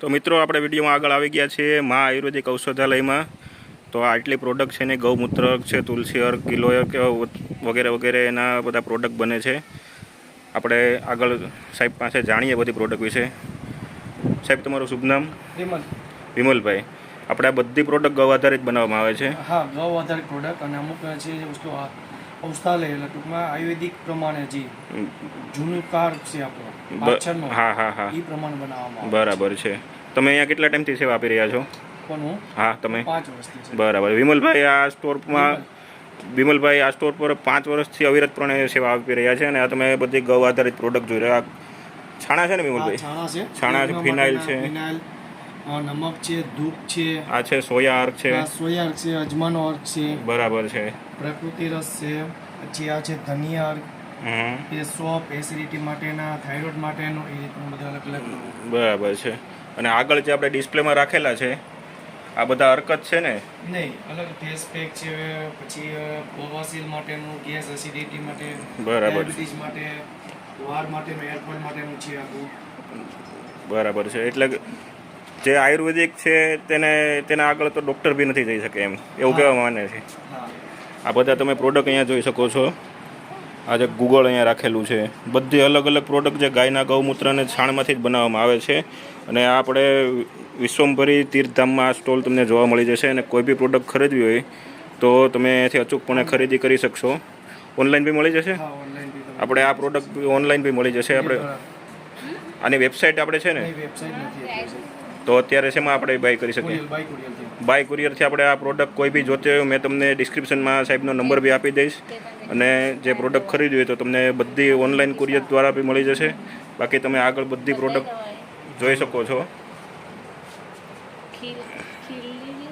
તો મિત્રો આપણે વિડીયોમાં આગળ આવી ગયા છીએ મા આયુર્વેદિક ઔષધાલયમાં. તો આટલી પ્રોડક્ટ છે ને ગૌમૂત્ર છે તુલસી અર્ક કિલો કે વગેરે વગેરે એના બધા પ્રોડક્ટ બને છે. આપણે આગળ સાહેબ પાસે જાણીએ બધી પ્રોડક્ટ વિશે. સાહેબ તમારું શુભ નામ? વિમલ. વિમલભાઈ. આપણે આ બધી પ્રોડક્ટ ગૌ આધારિત બનાવવામાં આવે છે. હા ગૌ આધારિત પ્રોડક્ટ અને અમુક છે વસ્તુ ઔષધાલય એટલે ટૂંકમાં આયુર્વેદિક પ્રમાણે જે જૂનું કાર છે આપણો. પાછળનો હા હા હા. એ પ્રમાણે બનાવવામાં બરાબર છે. તમે અહીંયા કેટલા ટાઈમથી સેવા આપી રહ્યા છો? કોનું હા? તમે. પાંચ વર્ષથી બરાબર. વિમલભાઈ આ સ્ટોરમાં વિમલભાઈ આ સ્ટોર પર પાંચ વર્ષથી અવિરતપણે સેવા આપી રહ્યા છે અને આ તમે બધી ગૌ આધારિત પ્રોડક્ટ જોઈ રહ્યા. છાણા છે ને વિમલભાઈ? છાણા છે. છાણા છે, ફિનાઇલ છે. નમક છે દૂધ છે. આ છે સોયા અર્ક છે. સોયા અર્ક છે અજમાનો અર્ક છે. બરાબર છે. પ્રકૃતિ રસ છે. પછી આ છે ધનિયા અર્ક. એ સોપ એસિડિટી માટેના થાઇરોઇડ માટેનું એ રીતનું બધા અલગ અલગ. બરાબર છે. અને આગળ જે આપણે ડિસ્પ્લેમાં રાખેલા છે આ બધા હરકત છે ને? નહીં અલગ ફેસ પેક છે પછી બોવાસીલ માટેનું ગેસ એસિડિટી માટે બરાબર. માટે વાર માટેનું એરપોર્ટ માટેનું છે આખું. બરાબર છે. એટલે જે આયુર્વેદિક છે તેને તેના આગળ તો ડૉક્ટર બી નથી જઈ શકે એમ. એવું કહેવા માને છે. આ બધા તમે પ્રોડક્ટ અહીંયા જોઈ શકો છો. આ જે ગૂગળ અહીંયા રાખેલું છે. બધી અલગ અલગ પ્રોડક્ટ જે ગાયના ગૌમૂત્રને છાણમાંથી જ બનાવવામાં આવે છે. અને આપણે વિશ્વમભરી તીર્થધામમાં આ સ્ટોલ તમને જોવા મળી જશે અને કોઈ બી પ્રોડક્ટ ખરીદવી હોય તો તમે અહીંથી અચૂકપણે ખરીદી કરી શકશો. ઓનલાઈન બી મળી જશે? આપણે આ પ્રોડક્ટ ઓનલાઈન બી મળી જશે. આપણે આની વેબસાઇટ આપણે છે ને? તો અત્યારે શેમાં આપણે બાય કરી શકીએ? બાય કુરિયરથી આપણે આ પ્રોડક્ટ કોઈ બી જોતે હોય મેં તમને ડિસ્ક્રિપ્શનમાં સાહેબનો નંબર બી આપી દઈશ. અને જે પ્રોડક્ટ ખરીદવી હોય તો તમને બધી ઓનલાઈન કુરિયર દ્વારા બી મળી જશે. બાકી તમે આગળ બધી પ્રોડક્ટ જોઈ શકો છો. ખીલ ખીલી.